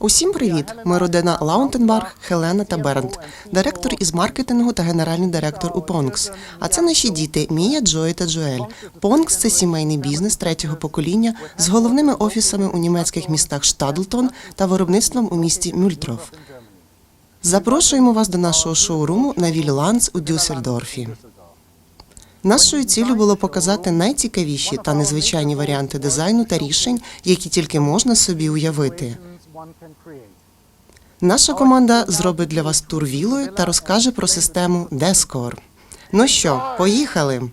Усім привіт! Ми родина Лаунтенбарг, Хелена та Бернт, директор із маркетингу та генеральний директор у Понкс. А це наші діти Мія, Джої та Джоель. Понкс це сімейний бізнес третього покоління з головними офісами у німецьких містах Штадлтон та виробництвом у місті Мюльтроф. Запрошуємо вас до нашого шоуруму на Ланц у Дюссельдорфі. Нашою ціллю було показати найцікавіші та незвичайні варіанти дизайну та рішень, які тільки можна собі уявити. Наша команда зробить для вас тур вілою та розкаже про систему Дескор. Ну що, поїхали?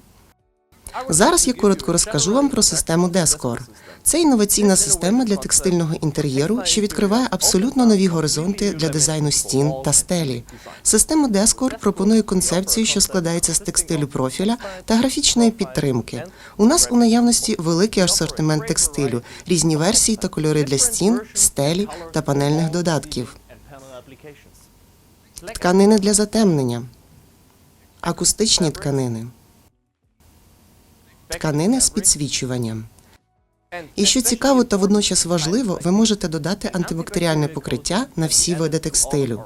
Зараз я коротко розкажу вам про систему Дескор. Це інноваційна система для текстильного інтер'єру, що відкриває абсолютно нові горизонти для дизайну стін та стелі. Система Дескор пропонує концепцію, що складається з текстилю профіля та графічної підтримки. У нас у наявності великий асортимент текстилю, різні версії та кольори для стін, стелі та панельних додатків. Тканини для затемнення, акустичні тканини, тканини з підсвічуванням. І що цікаво та водночас важливо, ви можете додати антибактеріальне покриття на всі види текстилю.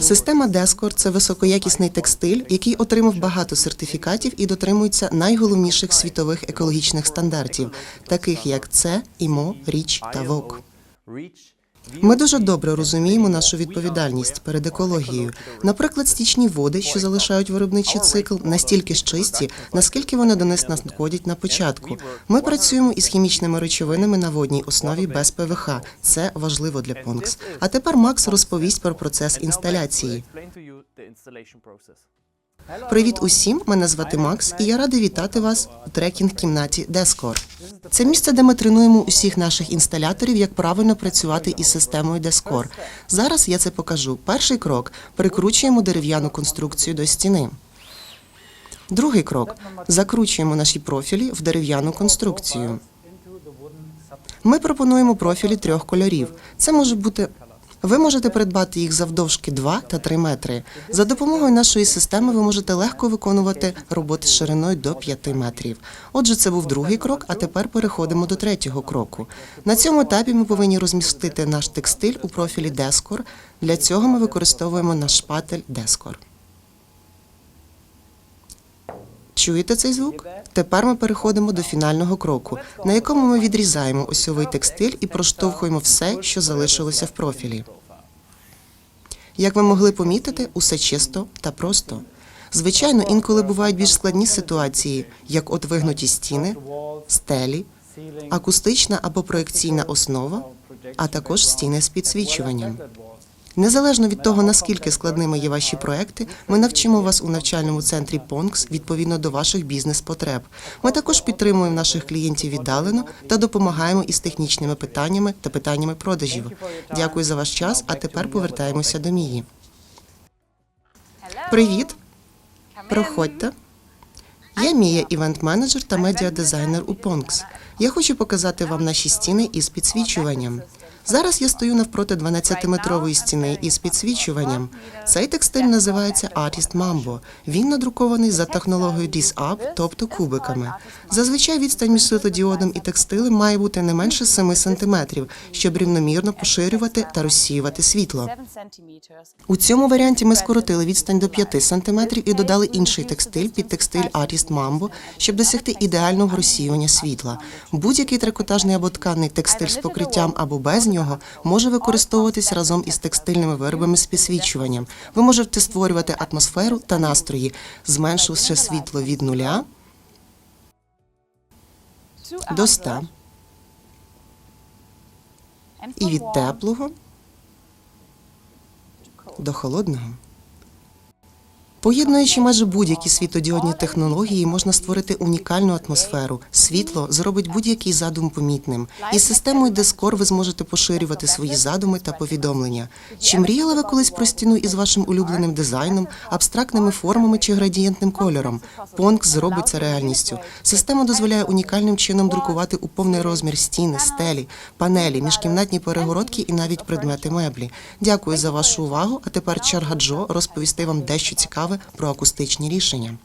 Система Дескор це високоякісний текстиль, який отримав багато сертифікатів і дотримується найголовніших світових екологічних стандартів, таких як це, ІМО, Річ та ВОК. Ми дуже добре розуміємо нашу відповідальність перед екологією. Наприклад, стічні води, що залишають виробничий цикл, настільки ж чисті, наскільки вони до нас надходять на початку. Ми працюємо із хімічними речовинами на водній основі без ПВХ. Це важливо для Понкс. А тепер Макс розповість про процес інсталяції. Привіт усім! Мене звати Макс, і я радий вітати вас у трекінг-кімнаті Дескор. Це місце, де ми тренуємо усіх наших інсталяторів, як правильно працювати із системою Дескор. Зараз я це покажу. Перший крок прикручуємо дерев'яну конструкцію до стіни. Другий крок закручуємо наші профілі в дерев'яну конструкцію. Ми пропонуємо профілі трьох кольорів. Це може бути. Ви можете придбати їх завдовжки 2 та 3 метри. За допомогою нашої системи ви можете легко виконувати роботи шириною до 5 метрів. Отже, це був другий крок, а тепер переходимо до третього кроку. На цьому етапі ми повинні розмістити наш текстиль у профілі Дескор. Для цього ми використовуємо наш шпатель Дескор. Чуєте цей звук? Тепер ми переходимо до фінального кроку, на якому ми відрізаємо осьовий текстиль і проштовхуємо все, що залишилося в профілі. Як ви могли помітити, усе чисто та просто. Звичайно, інколи бувають більш складні ситуації, як от вигнуті стіни, стелі, акустична або проекційна основа, а також стіни з підсвічуванням. Незалежно від того, наскільки складними є ваші проекти, ми навчимо вас у навчальному центрі Понкс відповідно до ваших бізнес-потреб. Ми також підтримуємо наших клієнтів віддалено та допомагаємо із технічними питаннями та питаннями продажів. Дякую за ваш час. А тепер повертаємося до Мії. Привіт, проходьте. Я Мія, івент-менеджер та медіадизайнер у Понкс. Я хочу показати вам наші стіни із підсвічуванням. Зараз я стою навпроти 12-метрової стіни із підсвічуванням. Цей текстиль називається Artist Mambo. Він надрукований за технологією Dis-Up, тобто кубиками. Зазвичай відстань між світлодіодом і текстилем має бути не менше 7 см, щоб рівномірно поширювати та розсіювати світло. У цьому варіанті ми скоротили відстань до 5 см і додали інший текстиль під текстиль Artist Mambo, щоб досягти ідеального розсіювання світла. Будь-який трикотажний або тканий текстиль з покриттям або без нього може використовуватись разом із текстильними виробами з підсвічуванням. Ви можете створювати атмосферу та настрої, зменшивши світло від нуля до ста і від теплого до холодного. Поєднуючи майже будь-які світлодіодні технології, можна створити унікальну атмосферу. Світло зробить будь-який задум помітним. Із системою Дескор ви зможете поширювати свої задуми та повідомлення. Чи мріяли ви колись про стіну із вашим улюбленим дизайном, абстрактними формами чи градієнтним кольором? Понк зробить це реальністю. Система дозволяє унікальним чином друкувати у повний розмір стіни, стелі, панелі, міжкімнатні перегородки і навіть предмети меблі. Дякую за вашу увагу. А тепер черга Джо розповісти вам дещо цікаве про акустичні рішення.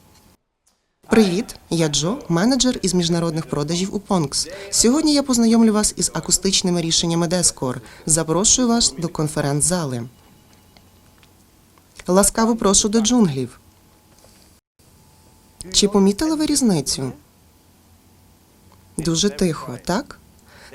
Привіт, я Джо, менеджер із міжнародних продажів у Ponks. Сьогодні я познайомлю вас із акустичними рішеннями Дескор. Запрошую вас до конференц-зали. Ласкаво прошу до джунглів. Чи помітили ви різницю? Дуже тихо, так?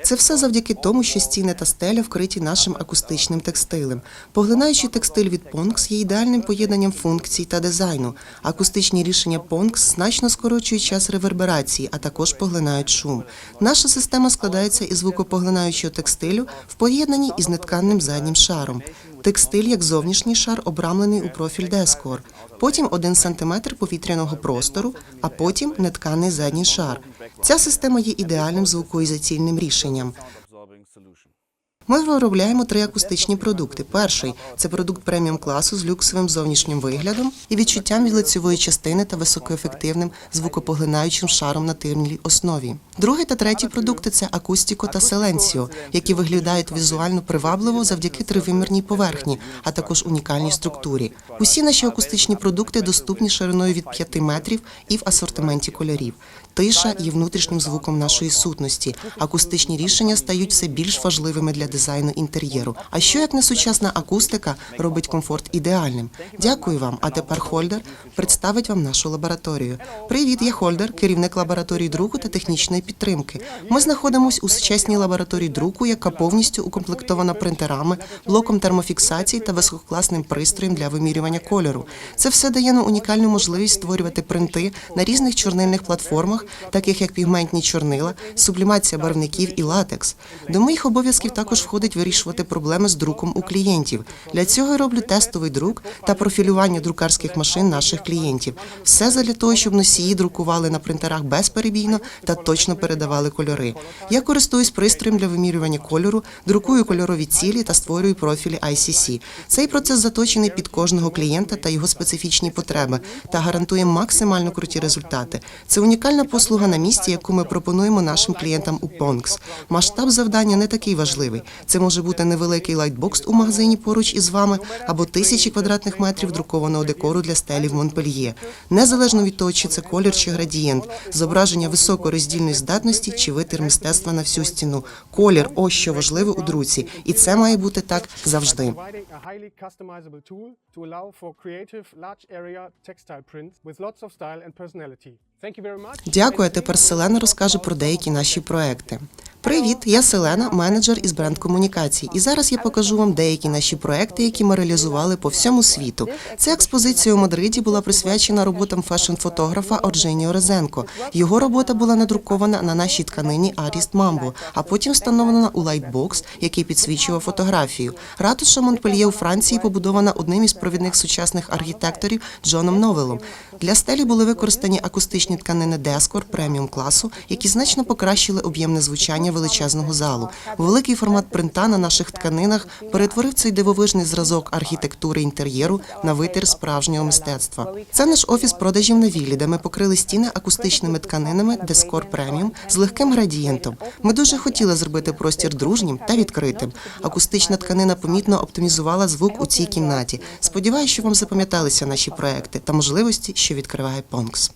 Це все завдяки тому, що стіни та стеля вкриті нашим акустичним текстилем. Поглинаючий текстиль від Ponks є ідеальним поєднанням функцій та дизайну. Акустичні рішення Ponks значно скорочують час реверберації, а також поглинають шум. Наша система складається із звукопоглинаючого текстилю в поєднанні із нетканним заднім шаром. Текстиль як зовнішній шар обрамлений у профіль Дескор. Потім 1 см повітряного простору, а потім нетканий задній шар. Ця система є ідеальним звукоізаційним рішенням. Ми виробляємо три акустичні продукти. Перший це продукт преміум класу з люксовим зовнішнім виглядом і відчуттям від лицевої частини та високоефективним звукопоглинаючим шаром на тирній основі. Другий та третій продукти це акустіко та селенсіо, які виглядають візуально привабливо завдяки тривимірній поверхні, а також унікальній структурі. Усі наші акустичні продукти доступні шириною від 5 метрів і в асортименті кольорів. Тиша є внутрішнім звуком нашої сутності. Акустичні рішення стають все більш важливими для дизайну інтер'єру. А що як не сучасна акустика робить комфорт ідеальним? Дякую вам. А тепер Хольдер представить вам нашу лабораторію. Привіт, я Хольдер, керівник лабораторії друку та технічної підтримки. Ми знаходимося у сучасній лабораторії друку, яка повністю укомплектована принтерами, блоком термофіксації та висококласним пристроєм для вимірювання кольору. Це все дає нам унікальну можливість створювати принти на різних чорнильних платформах, таких як пігментні чорнила, сублімація барвників і латекс. До моїх обов'язків також входить вирішувати проблеми з друком у клієнтів. Для цього я роблю тестовий друк та профілювання друкарських машин наших клієнтів. Все задля того, щоб носії друкували на принтерах безперебійно та точно передавали кольори. Я користуюсь пристроєм для вимірювання кольору, друкую кольорові цілі та створюю профілі ICC. Цей процес заточений під кожного клієнта та його специфічні потреби та гарантує максимально круті результати. Це унікальна послуга на місці, яку ми пропонуємо нашим клієнтам у Ponks. Масштаб завдання не такий важливий. Це може бути невеликий лайтбокс у магазині поруч із вами або тисячі квадратних метрів друкованого декору для стелі в Монпельє. Незалежно від того, чи це колір чи градієнт, зображення високороздільної здатності чи витір мистецтва на всю стіну. Колір ось що важливе у друці, і це має бути так завжди. Дякую. А тепер Селена розкаже про деякі наші проекти. Привіт, я Селена, менеджер із бренд комунікацій. І зараз я покажу вам деякі наші проекти, які ми реалізували по всьому світу. Ця експозиція у Мадриді була присвячена роботам фешн-фотографа Ордженіо Резенко. Його робота була надрукована на нашій тканині Аріст Мамбо, а потім встановлена у лайтбокс, який підсвічував фотографію. Ратуша Монпельє у Франції побудована одним із провідних сучасних архітекторів Джоном Новелом. Для стелі були використані акустичні тканини Дескор преміум класу, які значно покращили об'ємне звучання величезного залу. Великий формат принта на наших тканинах перетворив цей дивовижний зразок архітектури інтер'єру на витір справжнього мистецтва. Це наш офіс продажів на віллі, де ми покрили стіни акустичними тканинами Дескор преміум з легким градієнтом. Ми дуже хотіли зробити простір дружнім та відкритим. Акустична тканина помітно оптимізувала звук у цій кімнаті. Сподіваюся, що вам запам'яталися наші проекти та можливості, що відкриває Понкс.